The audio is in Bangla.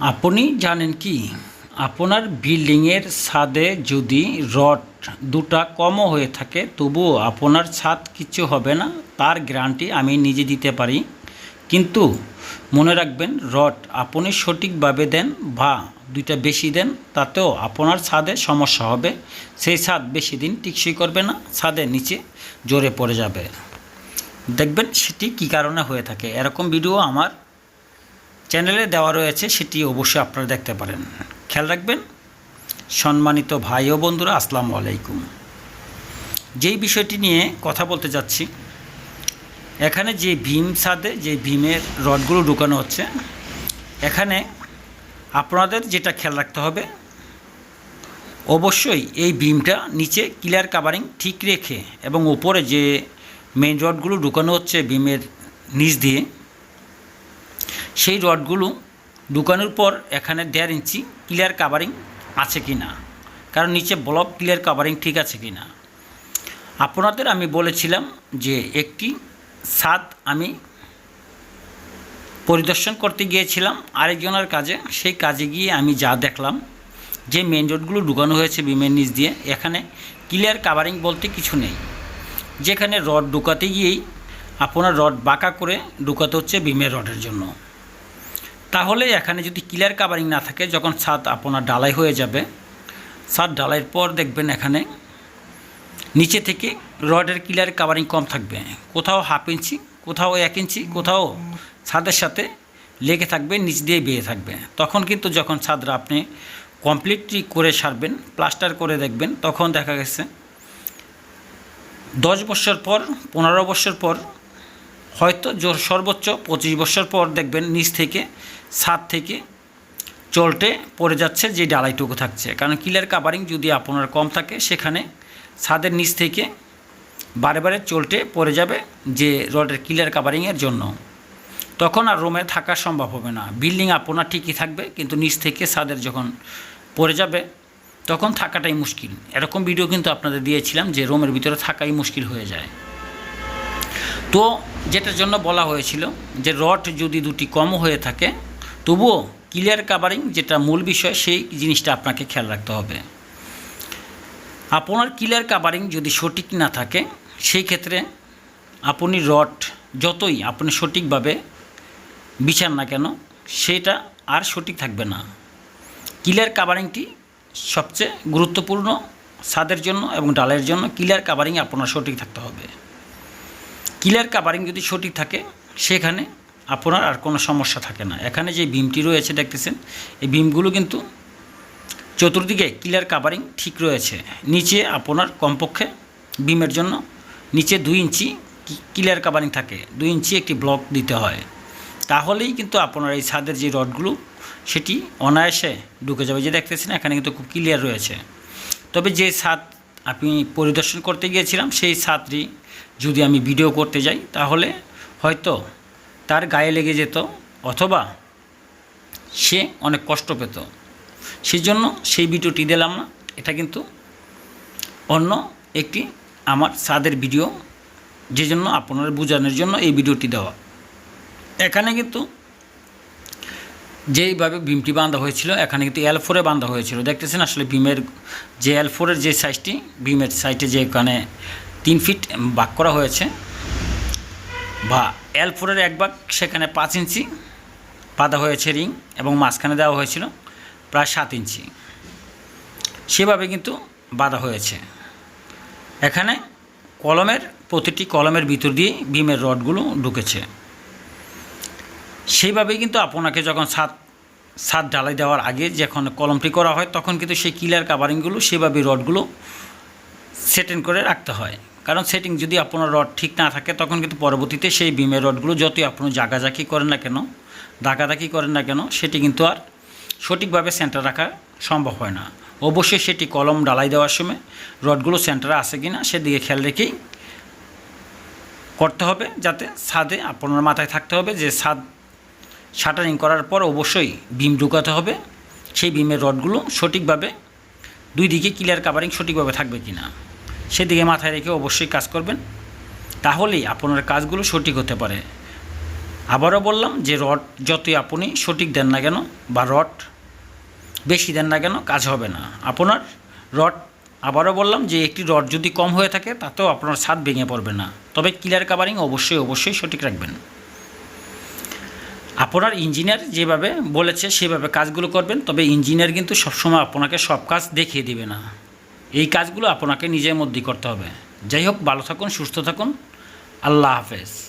আপনি জানেন কি? আপনার বিল্ডিংয়ের ছাদে যদি রড দুটা কমও হয়ে থাকে, তবুও আপনার ছাদ কিছু হবে না, তার গ্যারান্টি আমি নিজে দিতে পারি। কিন্তু মনে রাখবেন, রড আপনি সঠিকভাবে দেন বা দুইটা বেশি দেন, তাতেও আপনার ছাদে সমস্যা হবে। সেই ছাদ বেশি দিন টিকসই করবে না ছাদের নিচে জোরে পড়ে যাবে। দেখবেন সেটি কী কারণে হয়ে থাকে। এরকম ভিডিও আমার চ্যানেলে দেওয়া রয়েছে, সেটি অবশ্যই আপনারা দেখতে পারেন। খেয়াল রাখবেন, সম্মানিত ভাই ও বন্ধুরা, আসসালামু আলাইকুম। যেই বিষয়টি নিয়ে কথা বলতে যাচ্ছি, এখানে যে ভীম ছাদে, যে ভীমের রডগুলো ঢুকানো হচ্ছে, এখানে আপনাদের যেটা খেয়াল রাখতে হবে, অবশ্যই এই ভীমটা নিচে ক্লিয়ার কাভারিং ঠিক রেখে এবং উপরে যে মেইন রডগুলো ঢুকানো হচ্ছে ভীমের নিচ দিয়ে সেই রডগুলো ঢুকানোর পর এখানে দেড় ইঞ্চি ক্লিয়ার কাভারিং আছে কি না? কারণ নিচে ব্লক ক্লিয়ার কাভারিং ঠিক আছে কি না? আপনাদের আমি বলেছিলাম যে একটি ছাদ আমি পরিদর্শন করতে গিয়েছিলাম, আরেকজনের কাজে। সেই কাজে গিয়ে আমি যা দেখলাম, যে মেন রোডগুলো ঢুকানো হয়েছে বিমের নিচ দিয়ে, এখানে ক্লিয়ার কাভারিং বলতে কিছু নেই। যেখানে রড ঢুকাতে গিয়েই আপনার রড বাঁকা করে ঢুকাতে হচ্ছে বিমের রডের জন্য। তাহলে এখানে যদি ক্লিয়ার কাভারিং না থাকে, যখন ছাদ আপনার ডালাই হয়ে যাবে, ছাদ ডালাইয়ের পর দেখবেন এখানে নিচে থেকে রডের ক্লিয়ার কাভারিং কম থাকবে। কোথাও হাফ ইঞ্চি কোথাও এক ইঞ্চি কোথাও ছাদের সাথে লেগে থাকবে, নিচ দিয়ে বেয়ে থাকবে। তখন কিন্তু যখন ছাদরা আপনি কমপ্লিটলি করে সারবেন প্লাস্টার করে দেখবেন, তখন দেখা গেছে দশ বছর পর, পনেরো বছর পর হয়তো জোর সর্বোচ্চ পঁচিশ বছর পর দেখবেন নিচ থেকে, ছাদ থেকে চলটে পড়ে যাচ্ছে যে ডালাইটুকু থাকছে। কারণ কিলার কাভারিং যদি আপনার কম থাকে, সেখানে ছাদের নিচ থেকে বারে বারে চলটে পড়ে যাবে যে রডের কিলার কাভারিংয়ের জন্য। তখন আর রুমে থাকা সম্ভব হবে না। বিল্ডিং আপনার ঠিকই থাকবে, কিন্তু নিচ থেকে ছাদের যখন পড়ে যাবে, তখন থাকাটাই মুশকিল। এরকম ভিডিও কিন্তু আপনাদের দিয়েছিলাম যে রুমের ভিতরে থাকাই মুশকিল হয়ে যায়। তো যেটার জন্য বলা হয়েছিল যে রড যদি দুটি কম হয়ে থাকে, তবুও ক্লিয়ার কাভারিং যেটা মূল বিষয়, সেই জিনিসটা আপনাকে খেয়াল রাখতে হবে। আপনার ক্লিয়ার কাভারিং যদি সঠিক না থাকে, সেই ক্ষেত্রে আপনি রড যতই আপনি সঠিকভাবে বিছান না কেন, সেটা আর সঠিক থাকবে না। ক্লিয়ার কাভারিংটি সবচেয়ে গুরুত্বপূর্ণ ছাদের জন্য এবং ডালের জন্য ক্লিয়ার কাভারিং আপনার সঠিক থাকতে হবে। ক্লিয়ার কাভারিং যদি সঠিক থাকে, সেখানে আপনার আর কোনো সমস্যা থাকে না। এখানে যে বিমটি রয়েছে, দেখতেছেন, এই বিমগুলো কিন্তু চতুর্দিকে ক্লিয়ার কাভারিং ঠিক রয়েছে। নিচে আপনার কমপক্ষে বিমের জন্য নিচে দুই ইঞ্চি ক্লিয়ার কাভারিং থাকে, দুই ইঞ্চি একটি ব্লক দিতে হয়। তাহলেই কিন্তু আপনার এই ছাদের যে রডগুলো, সেটি অনায়াসে ঢুকে যাবে। যে দেখতেছেন, এখানে কিন্তু খুব ক্লিয়ার রয়েছে। তবে যে ছাদ আমি পরিদর্শন করতে গিয়েছিলাম সেই ছাদটি যদি আমি ভিডিও করতে যাই, তাহলে হয়তো তার গায়ে লেগে যেত অথবা সে অনেক কষ্ট পেত। সেই জন্য সেই ভিডিওটি দিলাম না। এটা কিন্তু অন্য একটি আমার ছাদের ভিডিও যে জন্য আপনার বোঝানোর জন্য এই ভিডিওটি দেওয়া। এখানে কিন্তু যেইভাবে বিমটি বাঁধা হয়েছিল, এখানে কিন্তু এল ফোরে বাঁধা হয়েছিল। দেখতেছেন আসলে বিমের যে এল ফোরের যে সাইজটি বিমের সাইডে যে এখানে তিন ফিট বাক করা হয়েছে, বা এল ফোরের এক বাক সেখানে পাঁচ ইঞ্চি বাঁধা হয়েছে রিং এবং মাঝখানে দেওয়া হয়েছিল প্রায় সাত ইঞ্চি। সেভাবে কিন্তু বাঁধা হয়েছে। এখানে কলমের, প্রতিটি কলমের ভিতর দিয়ে বিমের রডগুলো ঢুকেছে। সেইভাবেই কিন্তু আপনাকে যখন ছাদ ছাদ ঢালাই দেওয়ার আগে যখন কলমটি করা হয়, তখন কিন্তু সেই কিলার কাভারিংগুলো সেভাবে রডগুলো সেটেন করে রাখতে হয়। কারণ সেটিং যদি আপনার রড ঠিক না থাকে, তখন কিন্তু পরবর্তীতে সেই বিমের রডগুলো যতই আপনি জাগাজাকি করেন না কেন দাগাদাকি করেন না কেন, সেটি কিন্তু আর সঠিকভাবে সেন্টার রাখা সম্ভব হয় না। অবশ্যই সেটি কলম ডালাই দেওয়ার সময় রডগুলো সেন্টারে আসে কি না সেদিকে খেয়াল রেখেই করতে হবে, যাতে ছাদে আপনার মাথায় থাকতে হবে যে ছাদ শাটারিং করার পর অবশ্যই বিম ঢুকাতে হবে। সেই বিমের রডগুলো সঠিকভাবে দুই দিকে ক্লিয়ার কাভারিং সঠিকভাবে থাকবে কি না সেদিকে মাথায় রেখে অবশ্যই কাজ করবেন। তাহলেই আপনার কাজগুলো সঠিক হতে পারে। আবারও বললাম যে রড যতই আপনি সঠিক দেন না কেন বা রড বেশি দেন না কেন কাজ হবে না। আপনার রড, আবারও বললাম যে একটি রড যদি কম হয়ে থাকে, তাতেও আপনার ছাদ ভেঙে পড়বে না। তবে ক্লিয়ার কাভারিং অবশ্যই অবশ্যই সঠিক রাখবেন। আপনার ইঞ্জিনিয়ার যেভাবে বলেছে, সেভাবে কাজগুলো করবেন, তবে ইঞ্জিনিয়ার কিন্তু সবসময় আপনাকে সব কাজ দেখিয়ে দিবে না। এই কাজগুলো আপনাকে নিজের মধ্যেই করতে হবে। যাই হোক, ভালো থাকুন, সুস্থ থাকুন। আল্লাহ হাফেজ।